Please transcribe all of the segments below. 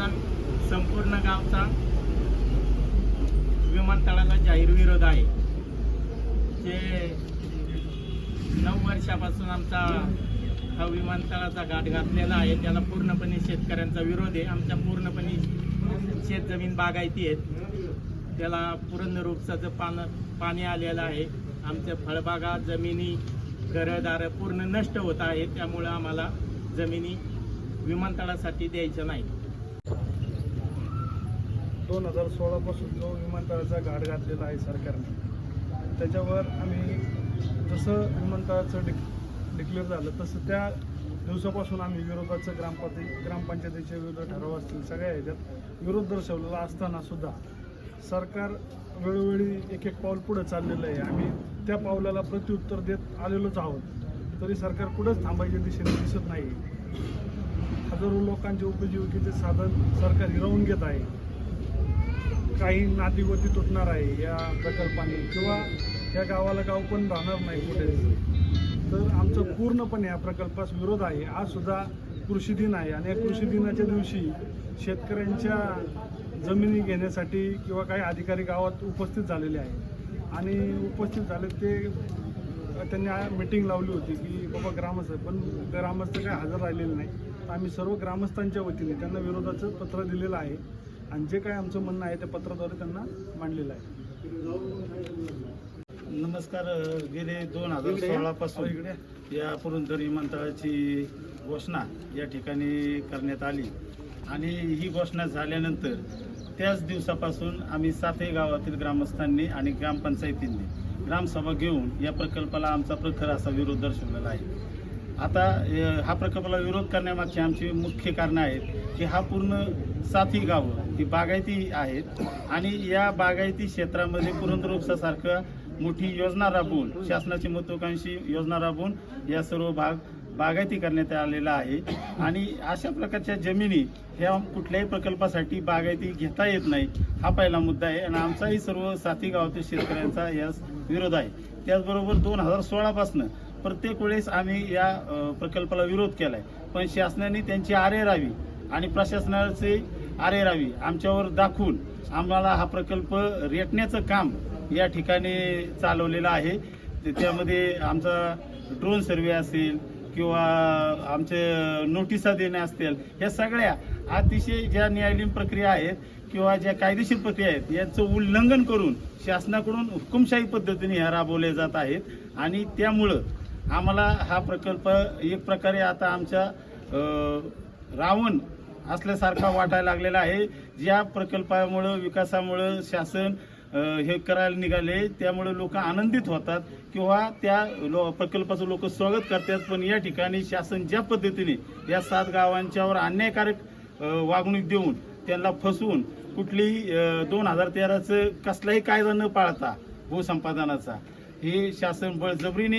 आमचा संपूर्ण गावचा विमानतळाला जाहीर विरोध आहे. जे नऊ वर्षापासून आमचा हा विमानतळाचा गाठ घातलेला आहे त्याला पूर्णपणे शेतकऱ्यांचा विरोध आहे. आमच्या पूर्णपणे शेतजमीन बागायती आहेत. त्याला पूर्ण उपसाचं पान पाणी आलेलं आहे. आमच्या फळबागा जमिनी घरदारं पूर्ण नष्ट होत आहे त्यामुळं आम्हाला जमिनी विमानतळासाठी द्यायच्या नाही दोन हजार सोळापासून जो विमानतळाचा घाट घातलेला आहे सरकारने त्याच्यावर आम्ही जसं विमानतळाचं डिक डिक्लेअर झालं तसं त्या दिवसापासून आम्ही विरोधाचं ग्रामपंचायत ग्रामपंचायतीच्या विरोध ठराव असतील सगळ्या ह्याच्यात विरोध दर्शवलेला असताना सुद्धा सरकार वेळोवेळी एक एक पाऊल पुढं चाललेलं आहे. आम्ही त्या पावलाला प्रत्युत्तर देत आलेलोच आहोत. तरी सरकार कुठंच थांबायच्या दिशेने दिसत नाही हजारो लोकांचे उपजीविकेचे साधन सरकार हिरावून घेत आहे. काही नातीगोती तुटणार आहे या प्रकल्पाने किंवा या गावाला गाव पण राहणार नाही कुठे. तर आमचं पूर्णपणे या प्रकल्पास विरोध आहे. आज सुद्धा कृषी दिन आहे आणि या कृषी दिनाच्या दिवशी शेतकऱ्यांच्या जमिनी घेण्यासाठी किंवा काही अधिकारी गावात उपस्थित झालेले आहे आणि उपस्थित झाले ते त्यांनी मीटिंग लावली होती की बाबा ग्रामस्थ पण ग्रामस्थ काही हजर राहिलेले नाही. तर आम्ही सर्व ग्रामस्थांच्या वतीने त्यांना विरोधाचं पत्र दिलेलं आहे. आणि जे काय आमचं म्हणणं आहे त्या पत्राद्वारे त्यांना मांडलेलं आहे. नमस्कार गेले दोन हजार. सोळापासून हो, इकडे या. पुरंदर विमानतळाची घोषणा या ठिकाणी करण्यात आली. आणि ही घोषणा झाल्यानंतर त्याच दिवसापासून आम्ही सातही गावातील ग्रामस्थांनी आणि ग्रामपंचायतींनी ग्रामसभा घेऊन या प्रकल्पाला आमचा प्रखर असा विरोध दर्शवलेला आहे. आता हा प्रकल्पाला विरोध करण्यामागची आमची मुख्य कारणं आहेत की हा पूर्ण साथी गावं ही बागायती आहेत आणि या बागायती क्षेत्रामध्ये पुरंदर उपसासारखं मोठी योजना राबवून शासनाची महत्वाकांक्षी योजना राबवून या सर्व भाग बागायती करण्यात आलेला आहे. आणि अशा प्रकारच्या जमिनी ह्या कुठल्याही प्रकल्पासाठी बागायती घेता येत नाही हा पहिला मुद्दा आहे. आणि आमचाही सर्व साथी गावातील शेतकऱ्यांचा यास विरोध आहे. त्याचबरोबर दोन हजार सोळापासनं प्रत्येक वेळेस आम्ही या प्रकल्पाला विरोध केलाय. पण शासनाने त्यांची आरे राहावी आणि प्रशासनाचे आरे राहावी आमच्यावर दाखवून आम्हाला हा प्रकल्प रेटण्याचं काम या ठिकाणी चालवलेलं आहे. त्यामध्ये आमचा ड्रोन सर्वे असेल किंवा आमचे नोटिसा देणे असतील या सगळ्या अतिशय ज्या न्यायालयीन प्रक्रिया आहेत किंवा ज्या कायदेशीर प्रक्रिया आहेत याचं उल्लंघन करून शासनाकडून हुकुमशाही पद्धतीने ह्या राबवल्या जात आहेत आणि त्यामुळं आम्हाला हा प्रकल्प एक प्रकारे आता आमच्या रावण असल्यासारखा वाटायला लागलेला आहे. ज्या प्रकल्पामुळं विकासामुळं शासन हे करायला निघाले त्यामुळे लोक आनंदित होतात किंवा त्या लो प्रकल्पाचं लोक स्वागत करतात. पण या ठिकाणी शासन ज्या पद्धतीने या सात गावांच्यावर अन्यायकारक वागणूक देऊन त्यांना फसवून कुठलीही दोन हजार तेराचं कसलाही कायदा न पाळता भूसंपादनाचा हे शासन बळजबरीने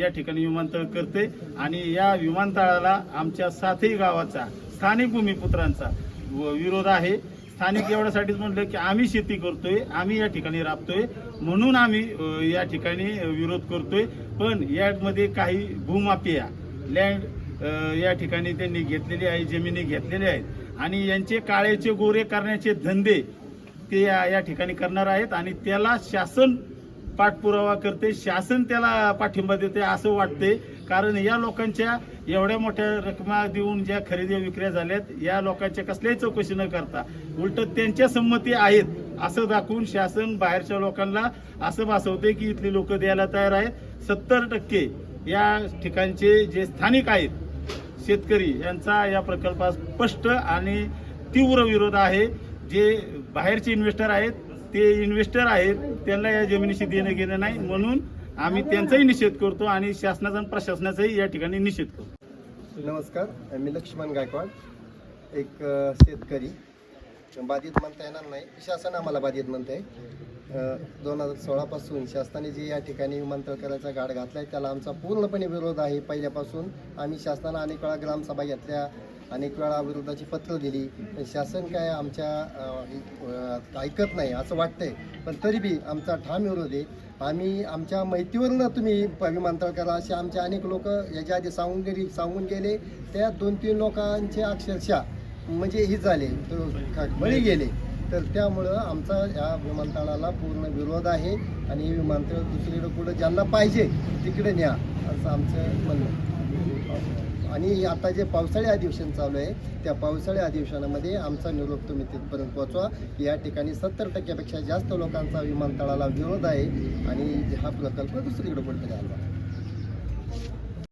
या ठिकाणी विमानतळ करते आणि या विमानतळाला आमच्या सातही गावाचा स्थानिक भूमिपुत्रांचा व- विरोध आहे. स्थानिक एवढ्यासाठीच म्हटलं की आम्ही शेती करतोय आम्ही या ठिकाणी राबतोय म्हणून आम्ही या ठिकाणी विरोध करतोय. पण यामध्ये काही भूमाफिया लँड या ठिकाणी त्यांनी घेतलेली आहे जमिनी घेतलेल्या आहेत. आणि यांचे काळ्याचे गोरे करण्याचे धंदे ते या ठिकाणी करणार आहेत आणि त्याला शासन पाठपुरावा करते शासन त्याला पाठिंबा देते असं वाटते. कारण या लोकांच्या एवढ्या मोठ्या रकमा देऊन ज्या खरेदी विक्र्या झाल्यात या लोकांच्या कसल्याही चौकशी न करता उलट त्यांच्या संमती आहेत असं दाखवून शासन बाहेरच्या लोकांना असं भासवते की इथली लोक द्यायला तयार आहेत. सत्तर टक्के या ठिकाणचे जे स्थानिक आहेत शेतकरी यांचा या प्रकल्पास स्पष्ट आणि तीव्र विरोध आहे. जे बाहेरचे इन्व्हेस्टर आहेत ते इन्व्हेस्टर आहेत त्यांना या जमिनीशी देणं घेणं नाही. म्हणून आम्ही त्यांचाही निषेध करतो आणि शासनाचा आणि प्रशासनाचाही या ठिकाणी निषेध करतो. नमस्कार मी लक्ष्मण गायकवाड एक शेतकरी. बाधित म्हणता येणार नाही. शासन आम्हाला बाधित म्हणते दोन हजार सोळापासून शासनाने जे या ठिकाणी विमानतळ करायचा गाड घातला आहे त्याला आमचा पूर्णपणे विरोध आहे. पहिल्यापासून आम्ही शासनाला अनेक वेळा ग्रामसभा घेतल्या अनेक वेळा विरोधाची पत्र दिली. पण शासन काय आमच्या ऐकत नाही असं वाटतंय. पण तरी बी आमचा ठाम विरोध आहे. आम्ही आमच्या माहितीवरनं तुम्ही विमानतळ करा असे आमचे अनेक लोक याच्या आधी सांगून गेली सांगून गेले. त्या दोन तीन लोकांचे अक्षरशः म्हणजे हे झाले बळी गेले. तर त्यामुळं आमचा या विमानतळाला पूर्ण विरोध आहे. आणि हे विमानतळ दुसरीकडे कुठं ज्यांना पाहिजे तिकडे न्या असं आमचं म्हणणं आणि आता जे पावसाळी अधिवेशन चालू आहे त्या पावसाळी अधिवेशनामध्ये आमचा निरोप तुम्ही तिथपर्यंत पोहोचवा. या ठिकाणी सत्तर टक्क्यापेक्षा जास्त लोकांचा विमानतळाला विरोध आहे आणि हा प्रकल्प दुसरीकडे कुठेतरी आला